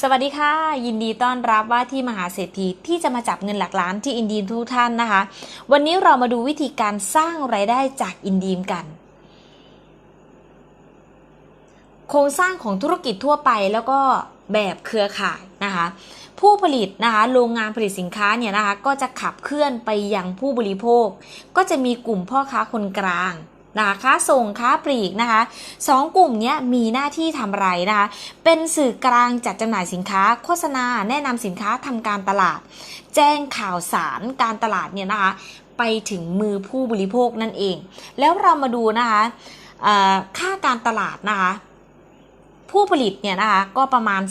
สวัสดีค่ะ ยินดีต้อนรับว่าที่มหาเศรษฐีที่จะมาจับเงินหลักล้านที่อินดีมทุกท่านนะคะ วันนี้เรามาดูวิธีการสร้างไรายได้จากอินดีมกัน โครงสร้างของธุรกิจทั่วไปแล้วก็แบบเครือข่ายนะคะ ผู้ผลิตนะคะโรงงานผลิตสินค้าเนี่ยนะคะก็จะขับเคลื่อนไปยังผู้บริโภค ก็จะมีกลุ่มพ่อค้าคนกลาง นะคะค้าส่งค้าปลีกนะคะสองกลุ่มนี้มีหน้าที่ทำไรนะคะ เป็นสื่อกลางจัดจำหน่ายสินค้า โฆษณา แนะนำสินค้าทำการตลาด แจ้งข่าวสารการตลาดเนี่ยนะคะ ไปถึงมือผู้บริโภคนั่นเอง แล้วเรามาดูนะคะค่าการตลาดนะคะ ผู้ผลิตเนี่ยนะคะก็ประมาณ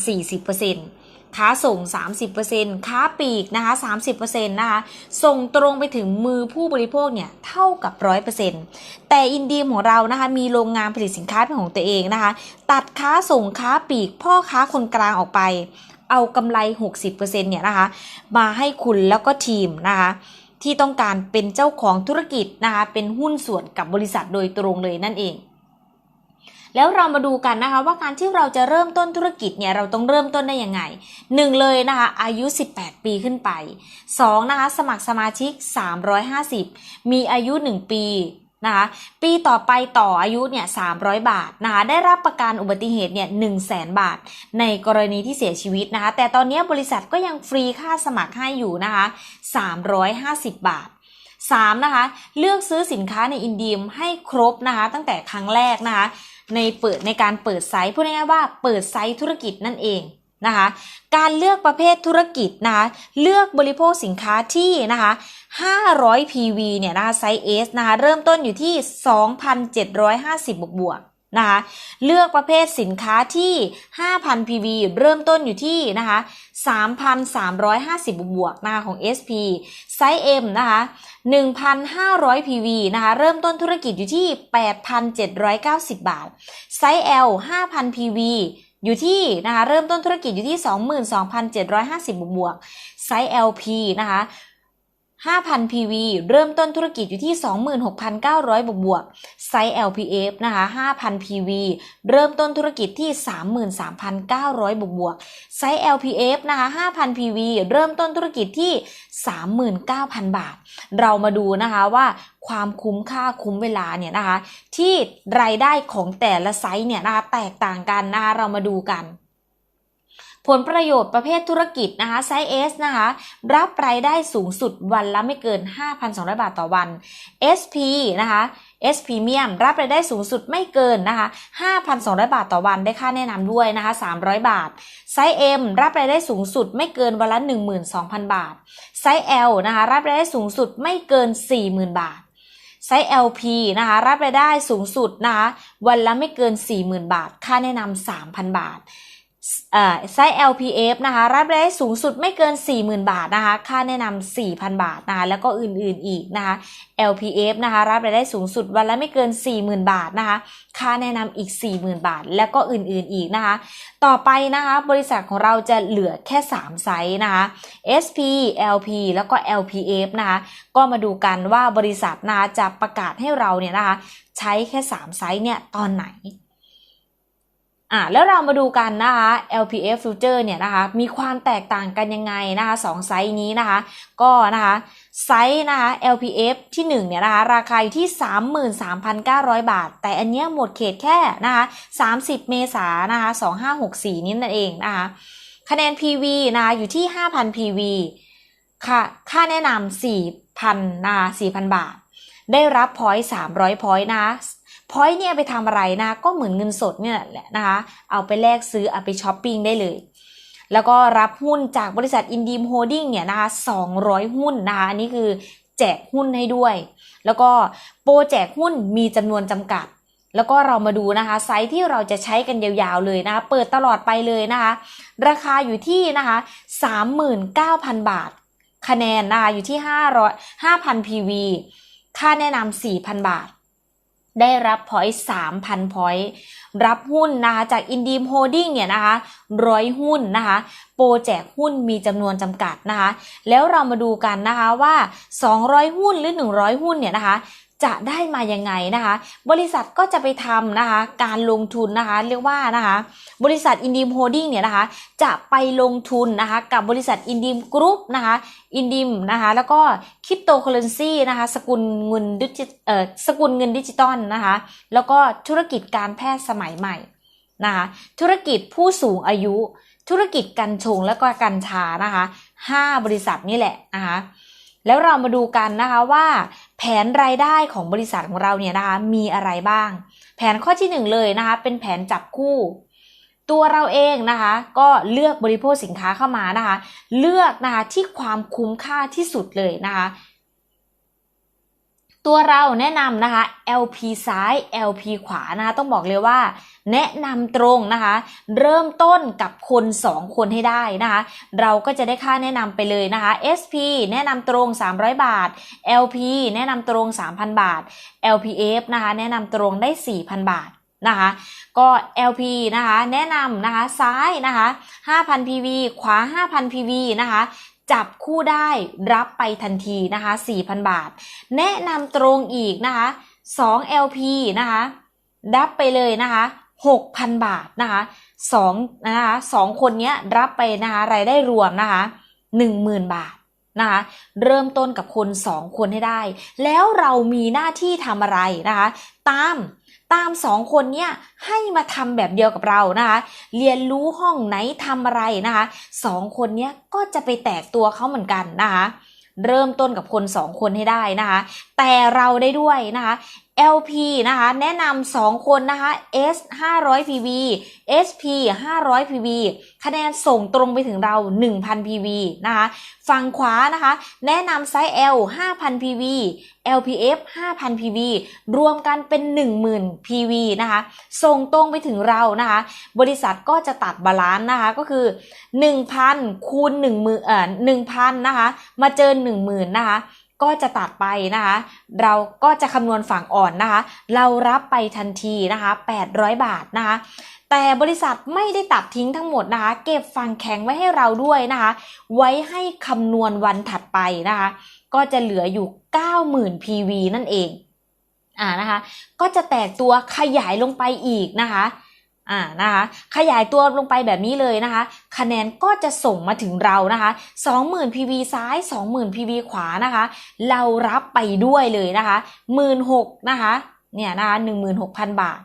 40% ค้าส่ง 30%ค้าปลีกนะคะ30%นะคะส่งตรงไปถึงมือผู้บริโภคเนี่ยเท่ากับ 100%แต่อินเดียของเรานะคะมีโรงงานผลิตสินค้าเป็นของตัวเองนะคะ ตัดค้าส่งค้าปลีก พ่อค้าคนกลางออกไป เอากำไร 60%เนี่ยนะคะมาให้คุณแล้วก็ทีมนะคะที่ต้องการเป็นเจ้าของธุรกิจนะคะเป็นหุ้นส่วนกับบริษัทโดยตรงเลยนั่นเอง แล้วเรามาดูกันนะคะว่าการที่เราจะเริ่มต้นธุรกิจเนี่ยเราต้องเริ่มต้นได้ยังไงหนึ่งเลยนะคะอายุ 18 ปีขึ้นไป 2 นะคะสมัครสมาชิก 350 มีอายุ 1 ปีนะคะปีต่อไปต่ออายุเนี่ย300 บาทนะคะได้รับประกันอุบัติเหตุเนี่ย1 0 0 0 0แบาท ในกรณีที่เสียชีวิตนะคะแต่ตอนนี้บริษัทก็ยังฟรีค่าสมัครให้อยู่นะคะ350 บาท 3. นะคะเลือกซื้อสินค้าในอินดีมให้ครบนะคะตั้งแต่ครั้งแรกนะคะ ในเปิดในการเปิดไซต์พูดง่ายๆว่าเปิดไซต์ธุรกิจนั่นเองนะคะการเลือกประเภทธุรกิจนะคะเลือกบริโภคสินค้าที่นะคะ500 PV เนี่ยนะคะไซส์ S นะคะเริ่มต้นอยู่ที่ 2,750 บวกบวก นะคะเลือกประเภทสินค้าที่ 5,000 PV เริ่มต้นอยู่ที่นะคะ3,350บวกบวกนะคะของ SP ไซส์ M นะคะ1,500 PV นะคะเริ่มต้นธุรกิจอยู่ที่ 8,790 บาท ไซส์ L 5,000 PV อยู่ที่นะคะเริ่มต้นธุรกิจอยู่ที่ 22,750 บวกบวกไซส์ LP นะคะ 5,000 PV เริ่มต้นธุรกิจอยู่ที่ 26,900 บวกบวกๆไซส์ LPF นะคะ 5,000 PV เริ่มต้นธุรกิจที่ 33,900 บวกบวกๆไซส์ LPF นะคะ 5,000 PV เริ่มต้นธุรกิจที่ 39,000 บาท เรามาดูนะคะว่าความคุ้มค่าคุ้มเวลาเนี่ยนะคะ ที่รายได้ของแต่ละไซส์เนี่ยนะคะแตกต่างกันนะคะเรามาดูกัน ผลประโยชน์ประเภทธุรกิจนะคะไซส์ S นะคะรับรายได้สูงสุดวันละไม่เกิน 5,200 บาทต่อวัน SP นะคะ S Premium รับรายได้สูงสุดไม่เกินนะคะ 5,200 บาทต่อวันได้ค่าแนะนำด้วยนะคะ 300 บาท ไซส์ M รับรายได้สูงสุดไม่เกินวันละ 12,000 บาท ไซส์ L นะคะรับรายได้สูงสุดไม่เกิน 40,000 บาทไซส์ LP นะคะรับรายได้สูงสุดนะคะวันละไม่เกิน 40,000 บาท ค่าแนะนำ3,000 บาท ไซส์ LPF นะคะ รับรายได้สูงสุดไม่เกิน 40,000 บาทนะคะ ค่าแนะนำ 4,000 บาทนะคะ แล้วก็อื่นๆอีกนะคะ LPF นะคะ รับรายได้สูงสุดวันละไม่เกิน 40,000 บาทนะคะ ค่าแนะนำอีก 40,000 บาท แล้วก็อื่นๆอีกนะคะ ต่อไปนะคะ บริษัทของเราจะเหลือแค่ 3 ไซส์นะคะ SP LP แล้วก็ LPF นะคะ ก็มาดูกันว่าบริษัทนะคะจะประกาศให้เราเนี่ยนะคะ ใช้แค่ 3 ไซส์เนี่ยตอนไหน อะแล้วเรามาดูกันนะคะ LPF Future เนี่ยนะคะมีความแตกต่างกันยังไงนะคะสองไซส์นี้นะคะ ก็นะคะไซส์นะคะ LPF ที่1เนี่ยนะคะราคาอยู่ที่ 33,900 บาท แต่อันเนี้ยหมดเขตแค่นะคะ30 เมษายนนะคะ2564 นี้นั่นเองนะคะคะแนน PV นะคะอยู่ที่ 5,000 PV ค่ะค่าแนะนำ4,000นะคะ4,000 บาท ได้รับพอยต์300พอยต์นะคะ พอยเนี่ยไปทำอะไรนะ ก็เหมือนเงินสดเนี่ยแหละนะคะ เอาไปแลกซื้อเอาไปช้อปปิ้งได้เลย แล้วก็รับหุ้นจากบริษัทอินดีมโฮดดิ้งเนี่ยนะคะ200 หุ้นนะคะอันนี้คือแจกหุ้นให้ด้วย แล้วก็โปรแจกหุ้นมีจำนวนจำกัด แล้วก็เรามาดูนะคะไซส์ที่เราจะใช้กันยาวๆเลยนะคะเปิดตลอดไปเลยนะคะ ราคาอยู่ที่นะคะ39,000 บาท คะแนนนะคะอยู่ที่500 5,000 PV ค่าแนะนำ4,000 บาท ได้รับพอยต์3,000พอยต์รับหุ้นนะคะจากอินดีมโฮดดิ้งเนี่ยนะคะร้อยหุ้นนะคะโปรแจกหุ้นมีจำนวนจำกัดนะคะแล้วเรามาดูกันนะคะว่า 200 หุ้นหรือ 100 หุ้นเนี่ยนะคะ จะได้มายังไงนะคะ บริษัทก็จะไปทำนะคะ การลงทุนนะคะ เรียกว่านะคะ บริษัทอินดีมโฮดดิ้งเนี่ยนะคะ จะไปลงทุนนะคะ กับบริษัทอินดีมกรุ๊ปนะคะ อินดีมนะคะ แล้วก็คริปโตเคอเรนซีนะคะ สกุลเงินดิจิเอ่อสกุลเงินดิจิตอลนะคะ แล้วก็ธุรกิจการแพทย์สมัยใหม่นะคะ ธุรกิจผู้สูงอายุ ธุรกิจกัญชงและก็กัญชานะคะห้าบริษัทนี่แหละนะคะ แล้วเรามาดูกันนะคะว่า แผนรายได้ของบริษัทของเราเนี่ยนะคะมีอะไรบ้าง แผนข้อที่หนึ่งเลยนะคะ เป็นแผนจับคู่ ตัวเราเองนะคะ ก็เลือกบริโภคสินค้าเข้ามานะคะ เลือกนะคะที่ความคุ้มค่าที่สุดเลยนะคะ ตัวเราแนะนำนะคะ LP ซ้าย LP ขวานะคะต้องบอกเลยว่า แนะนำตรงนะคะ เริ่มต้นกับคน 2 คนให้ได้นะคะ เราก็จะได้ค่าแนะนำไปเลยนะคะ SP แนะนำตรง 300 บาท LP แนะนำตรง 3,000 บาท LPF นะคะ แนะนำตรงได้ 4,000 บาทนะคะก็ LP นะคะแนะนำนะคะซ้ายนะคะ5,000 PV ขวา 5,000 PV นะคะ จับคู่ได้รับไปทันทีนะคะ 4,000 บาท แนะนำตรงอีกนะคะ 2 LP นะคะ รับไปเลยนะคะ 6,000 บาทนะคะ2นะคะสองคนนี้รับไปนะคะรายได้รวมนะคะ 10,000 บาทนะคะเริ่มต้นกับคน 2 คนให้ได้ แล้วเรามีหน้าที่ทำอะไรนะคะ ตาม ตามสองคนเนี้ยให้มาทำแบบเดียวกับเรานะคะ เรียนรู้ห้องไหนทำอะไรนะคะสองคนเนี้ยก็จะไปแตกตัวเขาเหมือนกันนะคะเริ่มต้นกับคนสองคนให้ได้นะคะ แต่เราได้ด้วยนะคะ LP นะคะ แนะนำสองคนนะคะ S 500 PV SP 500 PV คะแนนส่งตรงไปถึงเรา 1,000 PV นะคะ ฝั่งขวานะคะ แนะนำไซส์ L 5,000 PV LPF 5,000 PV รวมกันเป็น 10,000 PV นะคะ ส่งตรงไปถึงเรานะคะ บริษัทก็จะตัดบาลานซ์นะคะ ก็คือ 1,000คูณ1มือเอ่อ1,000 นะคะ มาเจอ 10,000 นะคะ ก็จะตัดไปนะคะ เราก็จะคำนวณฝั่งอ่อนนะคะ เรารับไปทันทีนะคะ 800 บาทนะคะ แต่บริษัทไม่ได้ตัดทิ้งทั้งหมดนะคะ เก็บฝั่งแข็งไว้ให้เราด้วยนะคะ ไว้ให้คำนวณวันถัดไปนะคะ ก็จะเหลืออยู่ 90,000 PV นั่นเอง อ่านะคะ ก็จะแตกตัวขยายลงไปอีกนะคะ อ่านะคะขยายตัวลงไปแบบนี้เลยนะคะ คะแนนก็จะส่งมาถึงเรานะคะ20,000 PV ซ้าย 20,000 PV ขวานะคะ เรารับไปด้วยเลยนะคะ16,000นะคะเนี่ยนะคะ16,000 บาท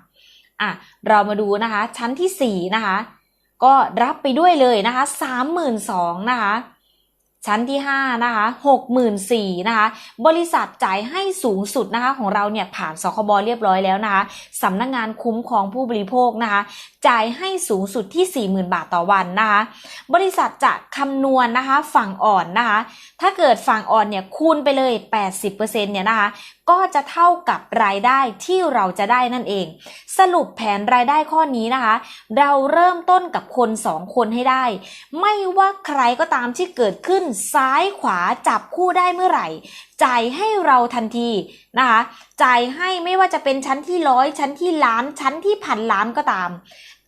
อะเรามาดูนะคะชั้นที่ 4 นะคะ ก็รับไปด้วยเลยนะคะ32,000นะคะ ชั้นที่5นะคะ64,000นะคะ บริษัทจ่ายให้สูงสุดนะคะของเราเนี่ยผ่านสคบเรียบร้อยแล้วนะคะสำนักงงานคุ้มครองผู้บริโภคนะคะ จ่ายให้สูงสุดที่ 40,000 บาทต่อวันนะคะ บริษัทจะคำนวณนะคะฝั่งอ่อนนะคะ ถ้าเกิดฝั่งอ่อนเนี่ยคูณไปเลย 80%เนี่ยนะคะ ก็จะเท่ากับรายได้ที่เราจะได้นั่นเอง สรุปแผนรายได้ข้อนี้นะคะ เราเริ่มต้นกับคน2คนให้ได้ ไม่ว่าใครก็ตามที่เกิดขึ้นซ้ายขวาจับคู่ได้เมื่อไหร่ จ่ายให้เราทันทีนะคะ จ่ายให้ไม่ว่าจะเป็นชั้นที่ร้อยชั้นที่ล้านชั้นที่พันล้านก็ตาม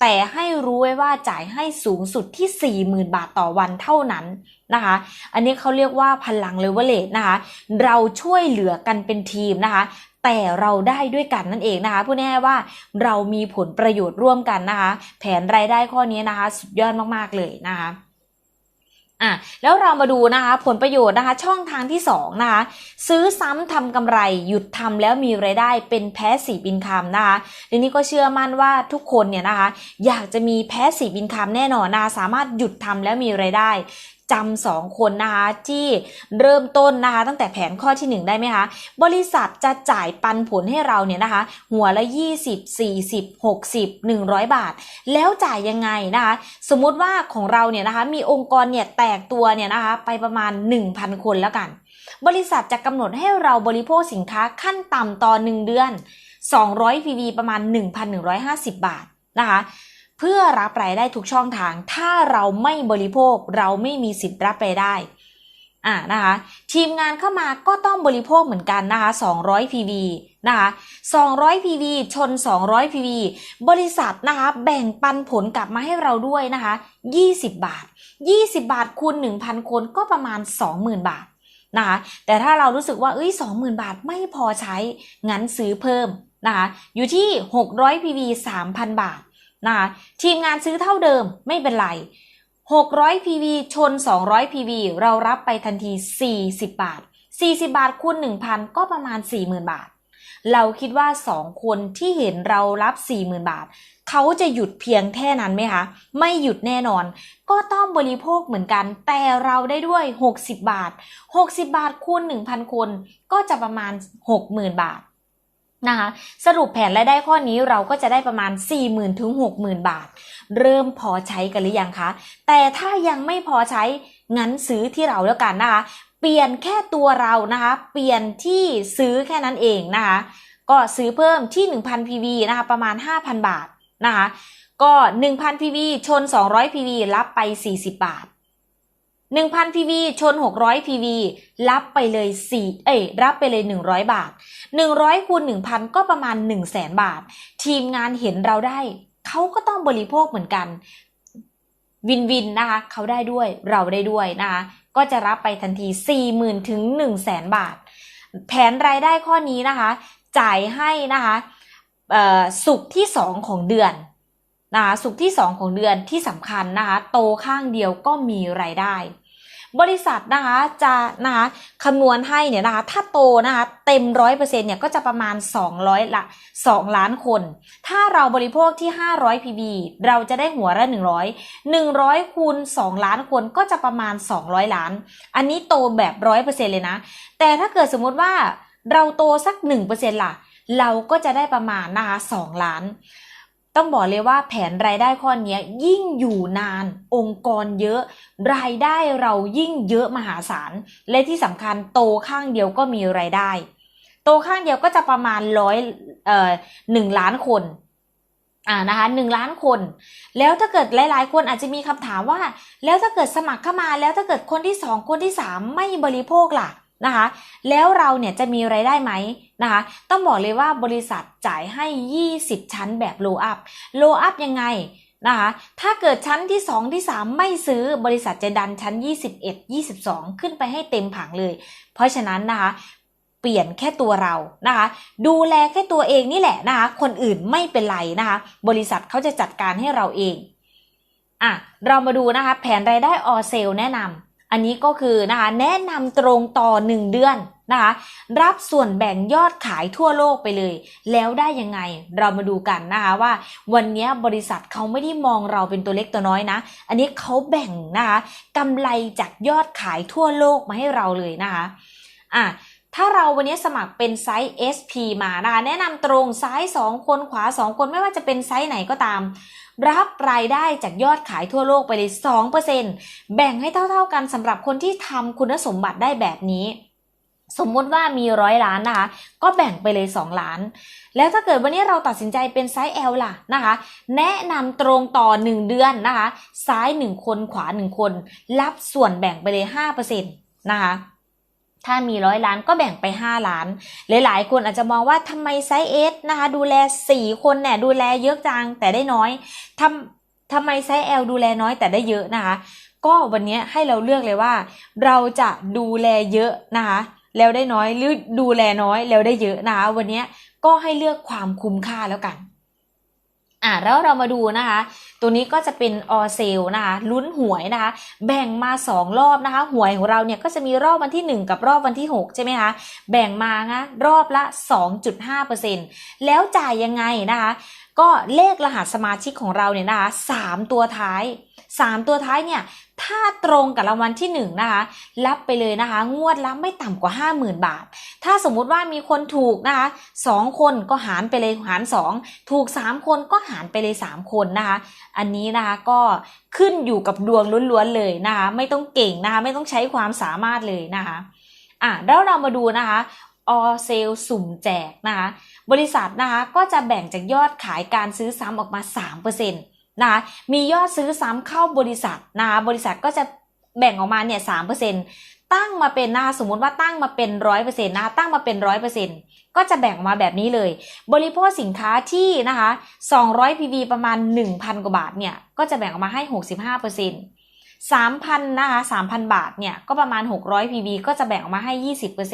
แต่ให้รู้ไว้ว่าจ่ายให้สูงสุดที่ 40,000 บาทต่อวันเท่านั้น นะคะ อันนี้เขาเรียกว่าพลังเลเวลเลตนะคะ เราช่วยเหลือกันเป็นทีมนะคะ แต่เราได้ด้วยกันนั่นเองนะคะพูดง่ายๆว่าเรามีผลประโยชน์ร่วมกันนะคะ แผนรายได้ข้อนี้นะคะ สุดยอดมากๆเลยนะคะอะแล้วเรามาดูนะคะผลประโยชน์นะคะช่องทางที่2นะคะซื้อซ้ำทำกำไรหยุดทำแล้วมีไรายได้เป็นแพสซีฟอินคัมนะคะทีนี้ก็เชื่อมั่นว่าทุกคนเนี่ยนะคะอยากจะมีแพสซีฟอินคัมแน่นอนนะคะสามารถหยุดทำแล้วมีไรายได้ จำสองคนนะคะที่เริ่มต้นนะคะ ตั้งแต่แผนข้อที่ 1 ได้ไหมคะ บริษัทจะจ่ายปันผลให้เราเนี่ยนะคะ หัวละ 20 40 60 100 บาท แล้วจ่ายยังไงนะคะ สมมุติว่าของเราเนี่ยนะคะ มีองค์กรเนี่ยแตกตัวเนี่ยนะคะ ไปประมาณ 1,000 คนแล้วกัน บริษัทจะกำหนดให้เราบริโภคสินค้าขั้นต่ำต่อ 1 เดือน 200 PV ประมาณ 1,150 บาทนะคะ เพื่อรับรายได้ทุกช่องทาง ถ้าเราไม่บริโภคเราไม่มีสิทธิ์รับรายได้อ่านะคะทีมงานเข้ามาก็ต้องบริโภคเหมือนกันนะคะ 200 PV นะคะ200 PV ชน 200 PV บริษัทนะคะแบ่งปันผลกลับมาให้เราด้วยนะคะ 20 บาท 20 บาทคูณ 1,000 คนก็ประมาณ 20,000 บาทนะคะแต่ถ้าเรารู้สึกว่าเอ้ย20,000 บาทไม่พอใช้ งั้นซื้อเพิ่มนะคะอยู่ที่ 600 PV 3,000 บาท นะคะทีมงานซื้อเท่าเดิมไม่เป็นไร 600 PV ชน 200 PV เรารับไปทันที 40 บาท 40 บาทคูณ1,000 ก็ประมาณ 40,000 บาท เราคิดว่า 2 คนที่เห็นเรารับ 40,000 บาท เขาจะหยุดเพียงแค่นั้นไหมคะ ไม่หยุดแน่นอน ก็ต้องบริโภคเหมือนกัน แต่เราได้ด้วย 60 บาท 60 บาทคูณ1,000 คน ก็จะประมาณ 60,000 บาท นะคะสรุปแผนรายได้ข้อนี้เราก็จะได้ประมาณ 40,000ถึง60,000 บาท เริ่มพอใช้กันหรือยังคะ แต่ถ้ายังไม่พอใช้งั้นซื้อที่เราแล้วกันนะคะ เปลี่ยนแค่ตัวเรานะคะ เปลี่ยนที่ซื้อแค่นั้นเองนะคะ ก็ซื้อเพิ่มที่ 1,000 PV นะคะประมาณ 5,000 บาทนะคะก็ 1,000 PV ชน 200 PV รับไป 40 บาท 1,000 PV ชน 600 PV รับไปเลย 4 เอ้ยรับไปเลย 100 บาท 100คูณ1,000 ก็ประมาณ 100,000 บาท ทีมงานเห็นเราได้ เขาก็ต้องบริโภคเหมือนกัน วินวินนะคะ เขาได้ด้วยเราได้ด้วยนะคะ ก็จะรับไปทันที 40,000 ถึง 100,000 บาท แผนรายได้ข้อนี้นะคะ จ่ายให้นะคะสุกที่ 2 ของเดือนนะคะสุกที่ 2 ของเดือนที่สำคัญนะคะ โตข้างเดียวก็มีรายได้ บริษัทนะคะจะนะคะคำนวณให้เนี่ยนะคะถ้าโตนะคะเต็มร้อยเปอร์เซ็นเนี่ยก็จะประมาณ 200 ละ 2 ล้านคน ถ้าเราบริโภคที่ 500 PB เราจะได้หัวละ 100 100คูณ2 ล้านคนก็จะประมาณ 200 ล้าน อันนี้โตแบบร้อยเปอร์เซ็นเลยนะ แต่ถ้าเกิดสมมติว่าเราโตสัก 1%ล่ะ เราก็จะได้ประมาณนะคะ2ล้าน ต้องบอกเลยว่าแผนรายได้ข้อนี้ยิ่งอยู่นานองค์กรเยอะ รายได้เรายิ่งเยอะมหาศาล และที่สำคัญโตข้างเดียวก็มีรายได้ โตข้างเดียวก็จะประมาณร้อยเอ่อหนึ่งล้านคนอ่านะคะหนึ่งล้านคน แล้วถ้าเกิดหลายๆ คนอาจจะมีคำถามว่า แล้วถ้าเกิดสมัครเข้ามาแล้วถ้าเกิดคนที่สองคนที่สามไม่บริโภคล่ะ นะคะ แล้วเราเนี่ยจะมีไรายได้ไหมนะคะ ต้องบอกเลยว่าบริษัทจ่ายให้ 20 ชั้นแบบโลอัพ โลอัพยังไงนะคะ ถ้าเกิดชั้นที่ 2 ที่ 3 ไม่ซื้อบริษัทจะดันชั้น 21 22 ขึ้นไปให้เต็มผังเลย เพราะฉะนั้นนะคะเปลี่ยนแค่ตัวเรานะคะ ดูแลแค่ตัวเองนี่แหละนะคะ คนอื่นไม่เป็นไรนะคะ บริษัทเขาจะจัดการให้เราเองอะเรามาดูนะคะ แผนรายได้ออเซลแนะนำ อันนี้ก็คือนะคะแนะนำตรงต่อ 1 เดือนนะคะรับส่วนแบ่งยอดขายทั่วโลกไปเลย แล้วได้ยังไงเรามาดูกันนะคะว่า วันนี้บริษัทเขาไม่ได้มองเราเป็นตัวเล็กตัวน้อยนะ อันนี้เขาแบ่งนะคะกำไรจากยอดขายทั่วโลกมาให้เราเลยนะคะอะ ถ้าเราวันนี้สมัครเป็นไซส์ SP มานะคะแนะนำตรงซ้าย 2 คนขวา 2 คนไม่ว่าจะเป็นไซส์ไหนก็ตาม รับรายได้จากยอดขายทั่วโลกไปเลย 2%แบ่งให้เท่าๆกันสำหรับคนที่ทำคุณสมบัติได้แบบนี้ สมมติว่ามีร้อยล้านนะคะ ก็แบ่งไปเลย 2 ล้าน แล้วถ้าเกิดวันนี้เราตัดสินใจเป็นไซส์ L ล่ะนะคะ แนะนำตรงต่อ 1 เดือนนะคะ ซ้าย 1 คนขวา 1 คน รับส่วนแบ่งไปเลย 5%นะคะ ถ้ามีร้อยล้านก็แบ่งไป 5 ล้าน หลายๆ คนอาจจะมองว่าทำไมไซส์ S นะคะ ดูแล 4 คนเนี่ยดูแลเยอะจังแต่ได้น้อยทำทำไมไซส์ L ดูแลน้อยแต่ได้เยอะนะคะ ก็วันนี้ให้เราเลือกเลยว่า เราจะดูแลเยอะนะคะ แล้วได้น้อยหรือดูแลน้อยแล้วได้เยอะนะคะวันนี้ก็ให้เลือกความคุ้มค่าแล้วกัน อะแล้วเรามาดูนะคะ ตัวนี้ก็จะเป็นออเซลนะคะลุ้นหวยนะคะ แบ่งมา 2 รอบนะคะ หวยของเราเนี่ยก็จะมีรอบวันที่ 1 กับรอบวันที่ 6 ใช่ไหมคะ แบ่งมานะรอบละ 2.5%แล้วจ่ายยังไงนะคะ ก็เลขรหัสสมาชิกของเราเนี่ยนะคะสตัวท้าย 3 ตัวท้ายเนี่ย ถ้าตรงกับรางวัลที่1นะคะ รับไปเลยนะคะ งวดละไม่ต่ำกว่า 50,000 บาท ถ้าสมมุติว่ามีคนถูกนะคะ2คนก็หารไปเลยหาร 2 ถูก 3 คนก็หารไปเลย 3 คนนะคะ อันนี้นะคะก็ขึ้นอยู่กับดวงล้วนๆเลยนะคะ ไม่ต้องเก่งนะคะ ไม่ต้องใช้ความสามารถเลยนะคะอะแล้วเรามาดูนะคะออเซลสุ่มแจกนะคะ บริษัทนะคะก็จะแบ่งจากยอดขายการซื้อซ้ำออกมา 3% นะคะมียอดซื้อซ้ำเข้าบริษัทนะคะบริษัทก็จะแบ่งออกมาเนี่ย3%ตั้งมาเป็นนะคะสมมติว่าตั้งมาเป็น100%นะคะตั้งมาเป็น100%ก็จะแบ่งออกมาแบบนี้เลย บริโภคสินค้าที่นะคะ200 PV ประมาณ1,000กว่าบาทเนี่ยก็จะแบ่งออกมาให้65% 3,000นต์สามพันนะคะ3,000บาทเนี่ยก็ประมาณ600 PV ก็จะแบ่งออกมาให้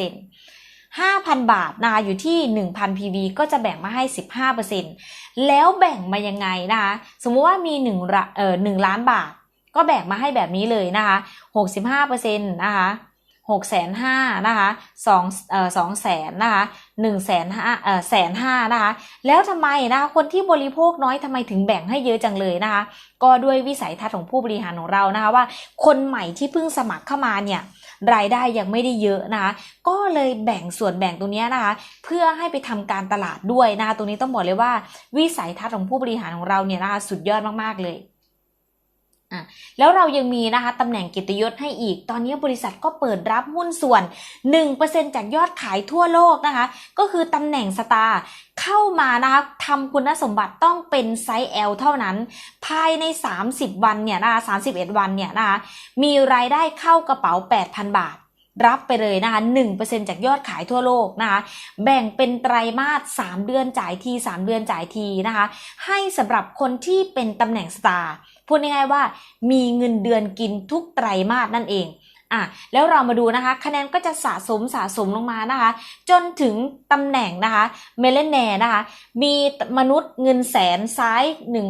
20% 5,000 บาทนะคะอยู่ที่ 1,000 PV ก็จะแบ่งมาให้ 15%แล้วแบ่งมายังไงนะคะสมมุติว่ามี1ละเอ่อ1ล้านบาท ก็แบ่งมาให้แบบนี้เลยนะคะ65%นะคะ6แสนห้านะคะ2เอ่อ2แสนนะคะ1แสนห้าเอ่อแสนห้านะคะ แล้วทำไมนะคะคนที่บริโภคน้อยทำไมถึงแบ่งให้เยอะจังเลยนะคะ ก็ด้วยวิสัยทัศน์ของผู้บริหารของเรานะคะว่า คนใหม่ที่เพิ่งสมัครเข้ามาเนี่ย รายได้ยังไม่ได้เยอะนะคะก็เลยแบ่งส่วนแบ่งตรงนี้นะคะเพื่อให้ไปทำการตลาดด้วยนะคะตรงนี้ต้องบอกเลยว่า วิสัยทัศน์ของผู้บริหารของเราเนี่ยนะคะสุดยอดมากๆเลย อะแล้วเรายังมีนะคะตำแหน่งกิตยศให้อีก ตอนนี้บริษัทก็เปิดรับหุ้นส่วน 1%จากยอดขายทั่วโลกนะคะ ก็คือตำแหน่งสตาร์เข้ามานะคะทำคุณสมบัติต้องเป็นไซส์ L เท่านั้น ภายใน 30 วันเนี่ยนะคะ31 วันเนี่ยนะคะ มีรายได้เข้ากระเป๋า 8,000 บาทรับไปเลยนะคะ 1%จากยอดขายทั่วโลกนะคะ แบ่งเป็นไตรมาส 3 เดือนจ่ายที 3 เดือนจ่ายทีนะคะ ให้สำหรับคนที่เป็นตำแหน่งสตาร์ พูดง่ายๆว่า มีเงินเดือนกินทุกไตรมาสนั่นเองอะแล้วเรามาดูนะคะ คะแนนก็จะสะสมสะสมลงมานะคะ จนถึงตำแหน่งนะคะเมเลนแนนะคะ มีมนุษย์เงินแสนซ้ายหนึ่ง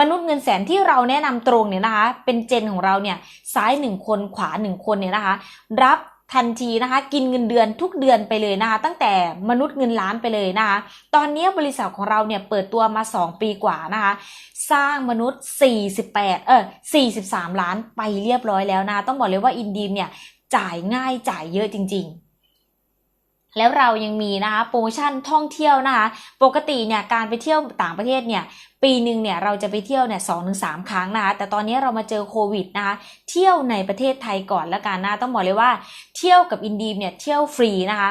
มนุษย์เงินแสนที่เราแนะนำตรงเนี่ยนะคะ เป็นเจนของเราเนี่ยซ้ายหนึ่งคนขวาหนึ่งคนเนี่ยนะคะ รับ ทันทีนะคะ กินเงินเดือนทุกเดือนไปเลยนะคะ ตั้งแต่มนุษย์เงินล้านไปเลยนะคะ ตอนนี้บริษัทของเราเนี่ยเปิดตัวมา 2 ปีกว่านะคะ สร้างมนุษย์ 48 เออ43 ล้านไปเรียบร้อยแล้วนะะต้องบอกเลยว่าอินดีมเนี่ยจ่ายง่ายจ่ายเยอะจริง ๆแล้วเรายังมีนะคะโปรโมชั่นท่องเที่ยวนะคะ ปกติเนี่ยการไปเที่ยวต่างประเทศเนี่ย ปีหนึ่งเนี่ยเราจะไปเที่ยวเนี่ยสองถึงสามครั้งนะคะ แต่ตอนนี้เรามาเจอโควิดนะคะ เที่ยวในประเทศไทยก่อนแล้วกันนะ ต้องบอกเลยว่าเที่ยวกับอินดีมเนี่ยเที่ยวฟรีนะคะ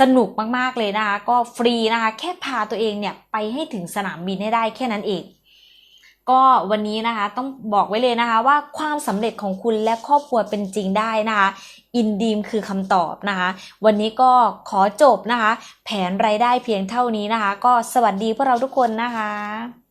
สนุกมากๆเลยนะคะ ก็ฟรีนะคะ แค่พาตัวเองเนี่ยไปให้ถึงสนามบินให้ได้แค่นั้นเอง ก็วันนี้นะคะต้องบอกไว้เลยนะคะว่าความสำเร็จของคุณและครอบครัวเป็นจริงได้นะคะ อินดีมคือคำตอบนะคะ วันนี้ก็ขอจบนะคะ แผนรายได้เพียงเท่านี้นะคะ ก็สวัสดีพวกเราทุกคนนะคะ